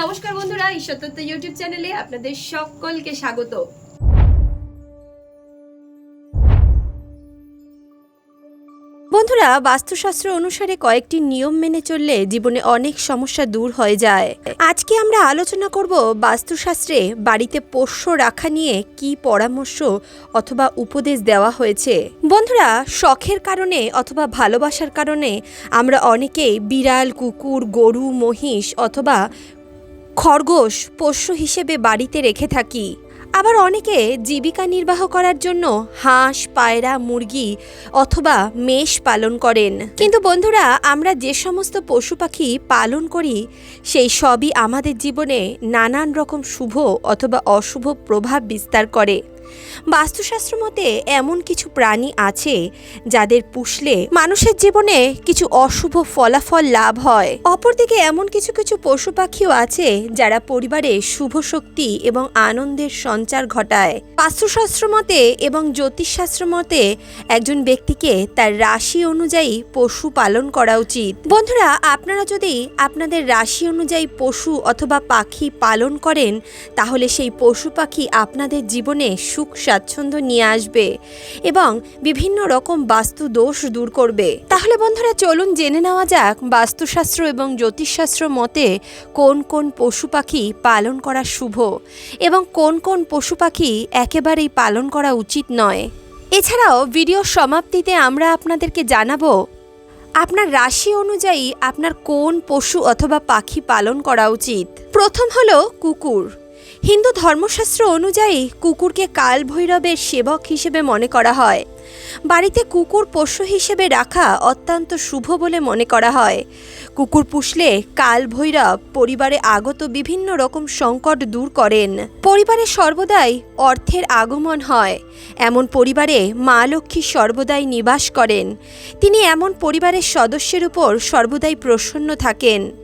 নমস্কার বন্ধুরা ঈশ্বরতত্ত্ব ইউটিউব চ্যানেলে আপনাদের সকলকে স্বাগত। বন্ধুরা, বাস্তুশাস্ত্র অনুসারে কয়েকটি নিয়ম মেনে চললে জীবনে অনেক সমস্যা দূর হয়ে যায়। আজকে আমরা আলোচনা করব বাস্তুশাস্ত্রে বাড়িতে পোষ্য রাখা নিয়ে কি পরামর্শ অথবা উপদেশ দেওয়া হয়েছে। বন্ধুরা, শখের কারণে অথবা ভালোবাসার কারণে আমরা অনেকেই বিড়াল, কুকুর, গরু, মহিষ অথবা খরগোশ পোষ্য হিসেবে বাড়িতে রেখে থাকি। আবার অনেকে জীবিকা নির্বাহ করার জন্য হাঁস, পায়রা, মুরগি অথবা মেষ পালন করেন। কিন্তু বন্ধুরা, আমরা যে সমস্ত পশু পাখি পালন করি, সেই সবই আমাদের জীবনে নানান রকম শুভ অথবা অশুভ প্রভাব বিস্তার করে। বাস্তুশাস্ত্র মতে এমন কিছু প্রাণী আছে যাদের পুষলে মানুষের জীবনে কিছু অশুভ ফলাফল লাভ হয়। অপরদিকে এমন কিছু কিছু পশু পাখিও আছে যারা পরিবারে শুভ শক্তি এবং আনন্দের সঞ্চার ঘটায়। বাস্তুশাস্ত্র মতে এবং জ্যোতিষশাস্ত্র মতে একজন ব্যক্তিকে তার রাশি অনুযায়ী পশু পালন করা উচিত। বন্ধুরা, আপনারা যদি আপনাদের রাশি অনুযায়ী পশু অথবা পাখি পালন করেন, তাহলে সেই পশু পাখি আপনাদের জীবনে সুখ স্বাচ্ছন্দ্য নিয়ে আসবে এবং বিভিন্ন রকম বাস্তু দোষ দূর করবে। তাহলে বন্ধুরা, চলুন জেনে নেওয়া যাক বাস্তুশাস্ত্র এবং জ্যোতিষশাস্ত্র মতে কোন কোন পশু পাখি পালন করা শুভ এবং কোন কোন পশু পাখি একেবারেই পালন করা উচিত নয়। এছাড়াও ভিডিও সমাপ্তিতে আমরা আপনাদেরকে জানাব, আপনার রাশি অনুযায়ী আপনার কোন পশু অথবা পাখি পালন করা উচিত? প্রথম হলো কুকুর। হিন্দু ধর্মশাস্ত্র অনুযায়ী কুকুরকে কাল ভৈরবের সেবক হিসেবে মনে করা হয়। বাড়িতে কুকুর পোষ্য হিসেবে রাখা অত্যন্ত শুভ বলে মনে করা হয়। কুকুর পুষলে কাল ভৈরব পরিবারে আগত বিভিন্ন রকম সংকট দূর করেন। পরিবারে সর্বদাই অর্থের আগমন হয়। এমন পরিবারে মা লক্ষ্মী সর্বদাই নিবাস করেন। তিনি এমন পরিবারের সদস্যের উপর সর্বদাই প্রসন্ন থাকেন।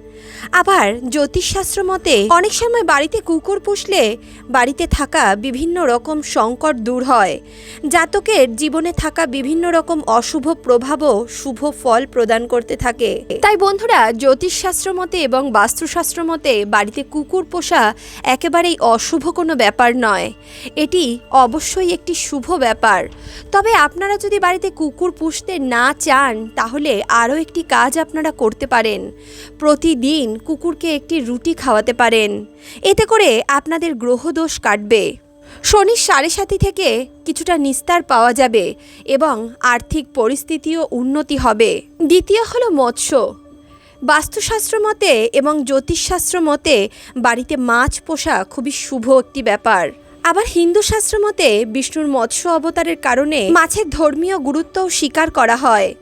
আবার জ্যোতিষশাস্ত্র মতে অনেক সময় বাড়িতে কুকুর পুষলে বাড়িতে থাকা বিভিন্ন রকম সংকট দূর হয়। জাতকের জীবনে থাকা বিভিন্ন রকম অশুভ প্রভাবও শুভ ফল প্রদান করতে থাকে। তাই বন্ধুরা, জ্যোতিষশাস্ত্র মতে এবং বাস্তুশাস্ত্র মতে বাড়িতে কুকুর পোষা একেবারেই অশুভ কোনো ব্যাপার নয়। এটি অবশ্যই একটি শুভ ব্যাপার। তবে আপনারা যদি বাড়িতে কুকুর পুষতে না চান, তাহলে আরও একটি কাজ আপনারা করতে পারেন। প্রতিদিন কুকুরকে একটি রুটি খাওয়াতে পারেন। এতে করে আপনাদের গ্রহদোষ কাটবে। শনির সাড়ে সাথী থেকে কিছুটা নিস্তার পাওয়া যাবে এবং আর্থিক পরিস্থিতিও উন্নতি হবে। দ্বিতীয় হলো মৎস্য। বাস্তুশাস্ত্র মতে এবং জ্যোতিষশাস্ত্র মতে বাড়িতে মাছ পোষা খুবই শুভ একটি ব্যাপার। আবার হিন্দু শাস্ত্র মতে বিষ্ণুর মৎস্য অবতারের কারণে মাছের ধর্মীয় গুরুত্বও স্বীকার করা হয়।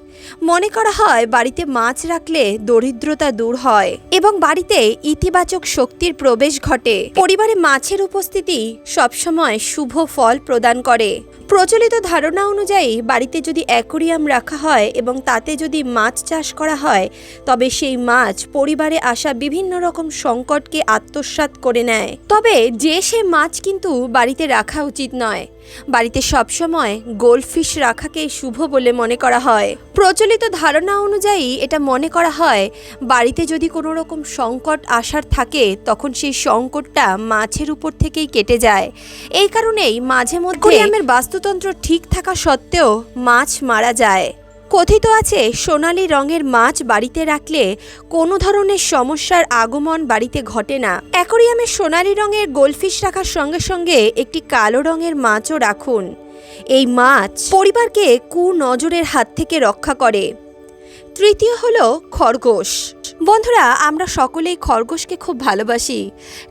মনে করা হয় বাড়িতে মাছ রাখলে দরিদ্রতা দূর হয় এবং বাড়িতে ইতিবাচক শক্তির প্রবেশ ঘটে। পরিবারে মাছের উপস্থিতি সবসময় শুভ ফল প্রদান করে। প্রচলিত ধারণা অনুযায়ী বাড়িতে যদি অ্যাকোরিয়াম রাখা হয় এবং তাতে যদি মাছ চাষ করা হয়, তবে সেই মাছ পরিবারে আসা বিভিন্ন রকম সংকটকে আত্মসাৎ করে নেয়। তবে যে সে মাছ কিন্তু বাড়িতে রাখা উচিত নয়। বাড়িতে সবসময় গোল্ডফিশ রাখাকে শুভ বলে মনে করা হয়। প্রচলিত ধারণা অনুযায়ী এটা মনে করা হয় বাড়িতে যদি কোনো রকম সংকট আসার থাকে তখন সেই সংকটটা মাছের উপর থেকেই কেটে যায়। এই কারণেই মাঝে মধ্যে বাস্তুতন্ত্র ঠিক থাকা সত্ত্বেও মাছ মারা যায়। কথিত আছে, সোনালি রঙের মাছ বাড়িতে রাখলে কোনো ধরনের সমস্যার আগমন বাড়িতে ঘটে না। অ্যাকোরিয়ামে সোনালি রঙের গোলফিশ রাখার সঙ্গে সঙ্গে একটি কালো রঙের মাছও রাখুন। এই মাছ পরিবারকে কু নজরের হাত থেকে রক্ষা করে। তৃতীয় হলো খরগোশ। বন্ধুরা, আমরা সকলেই খরগোশকে খুব ভালোবাসি,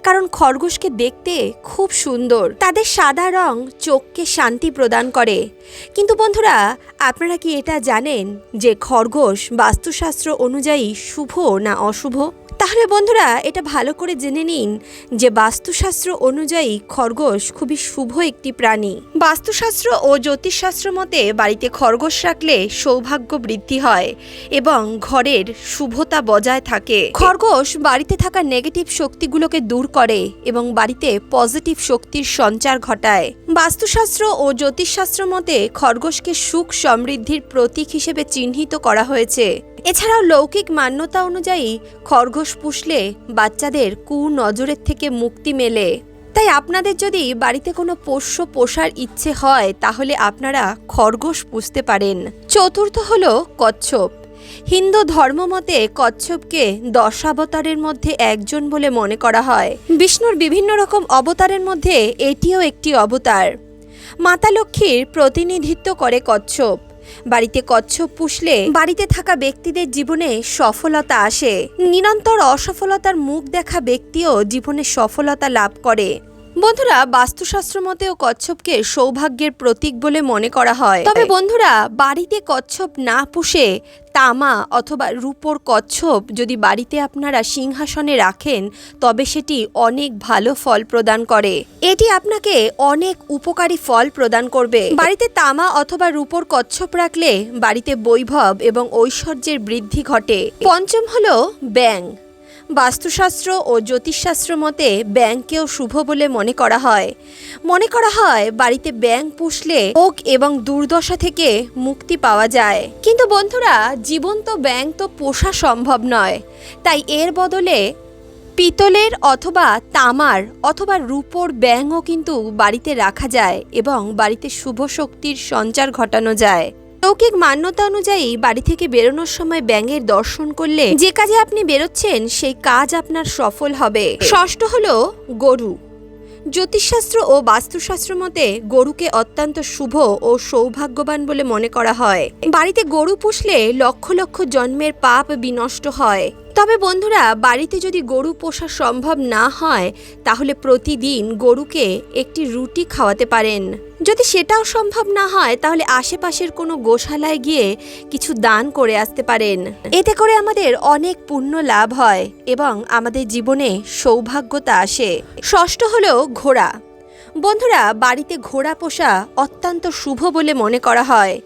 কারণ খরগোশকে দেখতে খুব সুন্দর। তাদের সাদা রং চোখকে শান্তি প্রদান করে। কিন্তু বন্ধুরা, আপনারা কি এটা জানেন যে খরগোশ বাস্তুশাস্ত্র অনুযায়ী শুভ না অশুভ? তাহলে বন্ধুরা, এটা ভালো করে জেনে নিন যে বাস্তুশাস্ত্র অনুযায়ী খরগোশ খুবই শুভ একটি প্রাণী। বাস্তুশাস্ত্র ও জ্যোতিষশাস্ত্র মতে বাড়িতে খরগোশ রাখলে সৌভাগ্য বৃদ্ধি হয় এবং ঘরের শুভতা বজায় থাকে। খরগোশ বাড়িতে থাকা নেগেটিভ শক্তিগুলোকে দূর করে এবং বাড়িতে পজিটিভ শক্তির সঞ্চার ঘটায়। বাস্তুশাস্ত্র ও জ্যোতিষশাস্ত্র মতে খরগোশকে সুখ সমৃদ্ধির প্রতীক হিসেবে চিহ্নিত করা হয়েছে। এছাড়াও লৌকিক মান্যতা অনুযায়ী খরগোশ পুষলে বাচ্চাদের কু নজরের থেকে মুক্তি মেলে। তাই আপনাদের যদি বাড়িতে কোনো পোষ্য পোষার ইচ্ছে হয়, তাহলে আপনারা খরগোশ পুষতে পারেন। চতুর্থ হলো কচ্ছপ। হিন্দু ধর্মমতে কচ্ছপকে দশাবতারের মধ্যে একজন বলে মনে করা হয়। বিষ্ণুর বিভিন্ন রকম অবতারের মধ্যে এটিও একটি অবতার। মাতা লক্ষ্মীর প্রতিনিধিত্ব করে কচ্ছপ। বাড়িতে কচ্ছপ পুষলে বাড়িতে থাকা ব্যক্তিদের জীবনে সফলতা আসে। নিরন্তর অসফলতার মুখ দেখা ব্যক্তিও জীবনে সফলতা লাভ করে। বন্ধুরা বাস্তুশাস্ত্র মতেও কচ্ছপকে সৌভাগ্যের প্রতীক বলে মনে করা হয়। তবে বন্ধুরা বাড়িতে কচ্ছপ না পুষে তামা অথবা রূপোর কচ্ছপ যদি বাড়িতে আপনারা সিংহাসনে রাখেন তবে সেটি অনেক ভালো ফল প্রদান করে। এটি আপনাকে অনেক উপকারী ফল প্রদান করবে। বাড়িতে তামা অথবা রূপোর কচ্ছপ রাখলে বাড়িতে বৈভব এবং ঐশ্বর্যের বৃদ্ধি ঘটে। পঞ্চম হলো ব্যাং বাস্তুশাস্ত্র ও জ্যোতিষশাস্ত্র মতে ব্যাংকেও শুভ বলে মনে করা হয়। মনে করা হয় বাড়িতে ব্যাং পুষলে ওক এবং দুর্দশা থেকে মুক্তি পাওয়া যায়। কিন্তু বন্ধুরা, জীবন্ত ব্যাং তো পোষা সম্ভব নয়। তাই এর বদলে পিতলের অথবা তামার অথবা রূপোর ব্যাঙও কিন্তু বাড়িতে রাখা যায় এবং বাড়িতে শুভ শক্তির সঞ্চার ঘটানো যায়। লৌকিক মান্যতা অনুযায়ী বাড়ি থেকে বেরোনোর সময় ব্যাঙের দর্শন করলে যে কাজে আপনি বেরোচ্ছেন, সেই কাজ আপনার সফল হবে। ষষ্ঠ হল গরু। জ্যোতিষশাস্ত্র ও বাস্তুশাস্ত্র মতে গরুকে অত্যন্ত শুভ ও সৌভাগ্যবান বলে মনে করা হয়। বাড়িতে গরু পুষলে লক্ষ লক্ষ জন্মের পাপ বিনষ্ট হয়। তবে বন্ধুরা, বাড়িতে যদি গরু পোষা সম্ভব না হয়, তাহলে প্রতিদিন গরুকে একটি রুটি খাওয়াতে পারেন। যদি সেটাও সম্ভব না হয়, তাহলে আশেপাশের কোনো গোশালায় গিয়ে কিছু দান করে আসতে পারেন। এতে করে আমাদের অনেক পুণ্য লাভ হয় এবং আমাদের জীবনে সৌভাগ্যতা আসে। ষষ্ঠ হলো ঘোড়া। বন্ধুরা, বাড়িতে ঘোড়া পোষা অত্যন্ত শুভ বলে মনে করা হয়।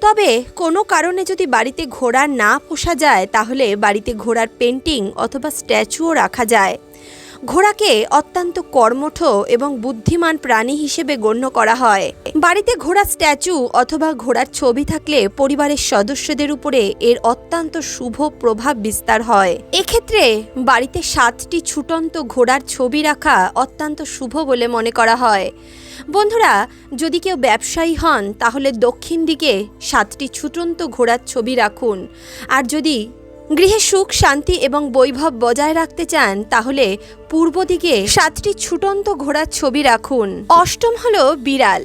তবে কোনো কারণে যদি বাড়িতে ঘোড়া না পোষা যায়, তাহলে বাড়িতে ঘোড়ার পেন্টিং অথবা স্ট্যাচুও রাখা যায়। ঘোড়াকে অত্যন্ত কর্মঠ এবং বুদ্ধিমান প্রাণী হিসেবে গণ্য করা হয়। বাড়িতে ঘোড়া স্ট্যাচু অথবা ঘোড়ার ছবি থাকলে পরিবারের সদস্যদের উপরে এর অত্যন্ত শুভ প্রভাব বিস্তার হয়। এক্ষেত্রে বাড়িতে সাতটি ছুটন্ত ঘোড়ার ছবি রাখা অত্যন্ত শুভ বলে মনে করা হয়। বন্ধুরা, যদি কেউ ব্যবসায়ী হন, তাহলে দক্ষিণ দিকে সাতটি ছুটন্ত ঘোড়ার ছবি রাখুন। আর যদি গৃহে সুখ, শান্তি এবং বৈভব বজায় রাখতে চান, তাহলে পূর্ব দিকে সাতটি ছুটন্ত ঘোড়ার ছবি রাখুন। অষ্টম হল বিড়াল।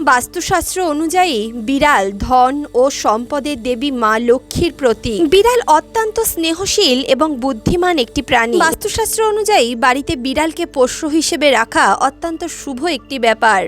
বাস্তুশাস্ত্র অনুযায়ী বিড়াল ধন ও সম্পদের দেবী মা লক্ষ্মীর প্রতীক। বিড়াল অত্যন্ত স্নেহশীল এবং বুদ্ধিমান একটি প্রাণী। বাস্তুশাস্ত্র অনুযায়ী বাড়িতে বিড়ালকে পোষ্য হিসেবে রাখা অত্যন্ত শুভ একটি ব্যাপার।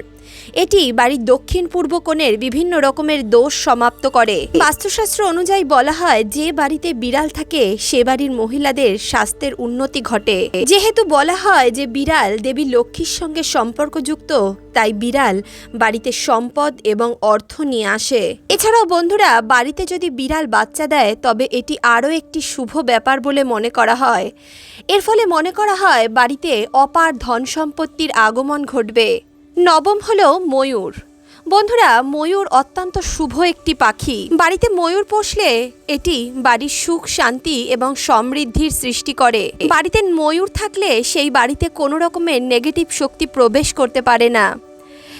এটি বাড়ির দক্ষিণ পূর্ব কোণের বিভিন্ন রকমের দোষ সমাপ্ত করে। বাস্তুশাস্ত্র অনুযায়ী বলা হয়, যে বাড়িতে বিড়াল থাকে, সে বাড়ির মহিলাদের স্বাস্থ্যের উন্নতি ঘটে। যেহেতু বলা হয় যে বিড়াল দেবী লক্ষ্মীর সঙ্গে সম্পর্কযুক্ত, তাই বিড়াল বাড়িতে সম্পদ এবং অর্থ নিয়ে আসে। এছাড়াও বন্ধুরা, বাড়িতে যদি বিড়াল বাচ্চা দেয়, তবে এটি আরও একটি শুভ ব্যাপার বলে মনে করা হয়। এর ফলে মনে করা হয়, বাড়িতে অপার ধন সম্পত্তির আগমন ঘটবে। নবম হলো ময়ূর। বন্ধুরা, ময়ূর অত্যন্ত শুভ একটি পাখি। বাড়িতে ময়ূর পোষলে এটি বাড়ির সুখ, শান্তি এবং সমৃদ্ধির সৃষ্টি করে। বাড়িতে ময়ূর থাকলে সেই বাড়িতে কোনো রকমের নেগেটিভ শক্তি প্রবেশ করতে পারে না।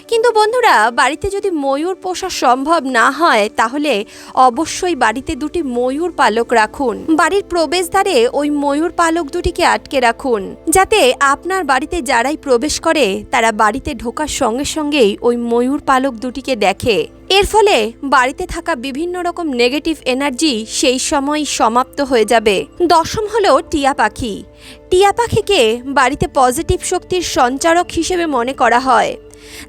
কিন্তু বন্ধুরা, বাড়িতে যদি ময়ূর পোষা সম্ভব না হয়, তাহলে অবশ্যই বাড়িতে দুটি ময়ূর পালক রাখুন। বাড়ির প্রবেশদ্বারে ওই ময়ূর পালক দুটিকে আটকে রাখুন। যাতে আপনার বাড়িতে যারাই প্রবেশ করে, তারা বাড়িতে ঢোকার সঙ্গে সঙ্গেই ওই ময়ূর পালক দুটিকে দেখে। এর ফলে বাড়িতে থাকা বিভিন্ন রকম নেগেটিভ এনার্জি সেই সময় সমাপ্ত হয়ে যাবে। দশম হলো টিয়া পাখি। টিয়া পাখিকে বাড়িতে পজিটিভ শক্তির সঞ্চারক হিসেবে মনে করা হয়।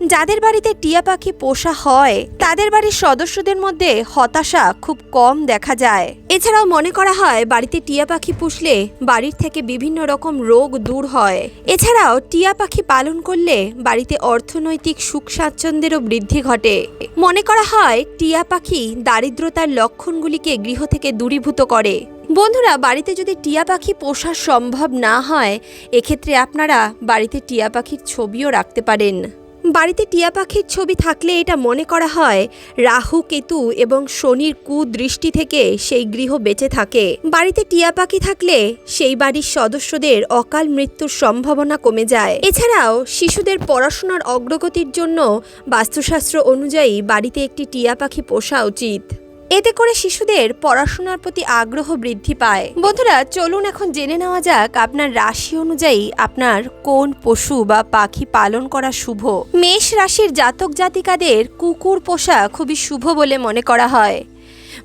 যাদের বাড়িতে টিয়া পাখি পোষা হয়, তাদের বাড়ির সদস্যদের মধ্যে হতাশা খুব কম দেখা যায়। এছাড়াও মনে করা হয়, বাড়িতে টিয়া পাখি পুষলে বাড়ির থেকে বিভিন্ন রকম রোগ দূর হয়। এছাড়াও টিয়া পাখি পালন করলে বাড়িতে অর্থনৈতিক সুখ স্বাচ্ছন্দ্যেরও বৃদ্ধি ঘটে। মনে করা হয়, টিয়া পাখি দারিদ্রতার লক্ষণগুলিকে গৃহ থেকে দূরীভূত করে। বন্ধুরা, বাড়িতে যদি টিয়া পাখি পোষা সম্ভব না হয়, এক্ষেত্রে আপনারা বাড়িতে টিয়া পাখির ছবিও রাখতে পারেন। বাড়িতে টিয়া পাখির ছবি থাকলে এটা মনে করা হয়, রাহু, কেতু এবং শনির কুদৃষ্টি থেকে সেই গৃহ বেঁচে থাকে। বাড়িতে টিয়া পাখি থাকলে সেই বাড়ির সদস্যদের অকাল মৃত্যুর সম্ভাবনা কমে যায়। এছাড়াও শিশুদের পড়াশোনার অগ্রগতির জন্য বাস্তুশাস্ত্র অনুযায়ী বাড়িতে একটি টিয়া পাখি পোষা উচিত। এতে করে শিশুদের পড়াশোনার প্রতি আগ্রহ বৃদ্ধি পায়। বন্ধুরা, চলুন এখন জেনে নেওয়া যাক আপনার রাশি অনুযায়ী আপনার কোন পশু বা পাখি পালন করা শুভ। মেষ রাশির জাতক জাতিকাদের কুকুর পোষা খুবই শুভ বলে মনে করা হয়।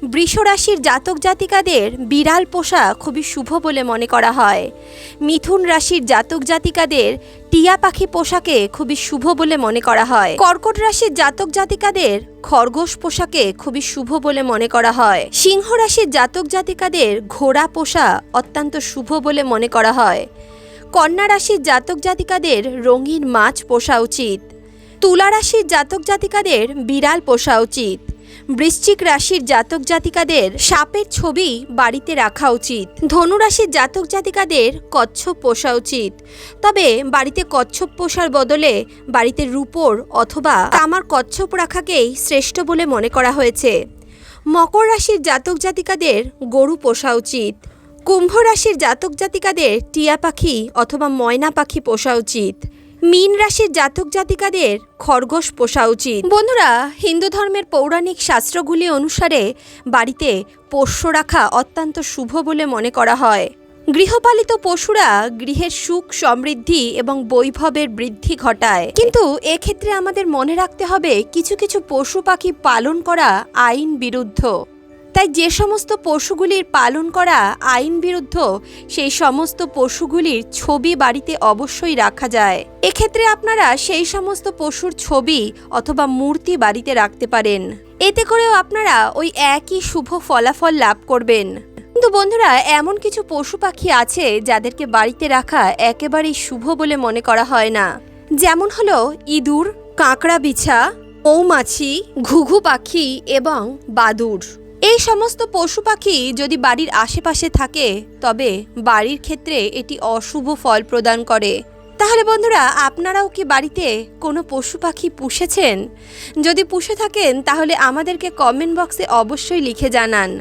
বৃষ রাশির জাতক জাতিকাদের বিড়াল পোষা খুবই শুভ বলে মনে করা হয়। মিথুন রাশির জাতক জাতিকাদের টিয়া পাখি পোশাকে খুবই শুভ বলে মনে করা হয়। কর্কট রাশির জাতক জাতিকাদের খরগোশ পোশাকে খুবই শুভ বলে মনে করা হয়। সিংহ রাশির জাতক জাতিকাদের ঘোড়া পোষা অত্যন্ত শুভ বলে মনে করা হয়। কন্যা রাশির জাতক জাতিকাদের রঙিন মাছ পোষা উচিত। তুলা রাশির জাতক জাতিকাদের বিড়াল পোষা উচিত। বৃশ্চিক রাশির জাতক জাতিকাদের সাপের ছবি বাড়িতে রাখা উচিত। ধনু রাশির জাতক জাতিকাদের কচ্ছপ পোষা উচিত। তবে বাড়িতে কচ্ছপ পোষার বদলে বাড়িতে রূপোর অথবা তামার কচ্ছপ রাখাকেই শ্রেষ্ঠ বলে মনে করা হয়েছে। মকর রাশির জাতক জাতিকাদের গরু পোষা উচিত। কুম্ভ রাশির জাতক জাতিকাদের টিয়া পাখি অথবা ময়না পাখি পোষা উচিত। মীন রাশির জাতক জাতিকাদের খরগোশ পোষা উচিত। বন্ধুরা, হিন্দু ধর্মের পৌরাণিক শাস্ত্রগুলি অনুসারে বাড়িতে পোষ্য রাখা অত্যন্ত শুভ বলে মনে করা হয়। গৃহপালিত পশুরা গৃহের সুখ সমৃদ্ধি এবং বৈভবের বৃদ্ধি ঘটায়। কিন্তু এক্ষেত্রে আমাদের মনে রাখতে হবে, কিছু কিছু পশু পাখি পালন করা আইন বিরুদ্ধ। তাই যে সমস্ত পশুগুলির পালন করা আইন বিরুদ্ধ, সেই সমস্ত পশুগুলির ছবি বাড়িতে অবশ্যই রাখা যায়। এক্ষেত্রে আপনারা সেই সমস্ত পশুর ছবি অথবা মূর্তি বাড়িতে রাখতে পারেন। এতে করেও আপনারা ওই একই শুভ ফলাফল লাভ করবেন। কিন্তু বন্ধুরা, এমন কিছু পশু পাখি আছে যাদেরকে বাড়িতে রাখা একেবারেই শুভ বলে মনে করা হয় না। যেমন হলো ইঁদুর, কাঁকড়া বিছা, মৌমাছি, ঘুঘু পাখি এবং বাদুড় এই সমস্ত পশু পাখি যদি বাড়ির আশেপাশে থাকে, তবে বাড়ির ক্ষেত্রে এটি অশুভ ফল প্রদান করে। তাহলে বন্ধুরা, আপনারাও কি বাড়িতে কোনো পশু পাখি পুষেছেন? যদি পুষে থাকেন, তাহলে আমাদেরকে কমেন্ট বক্সে অবশ্যই লিখে জানান।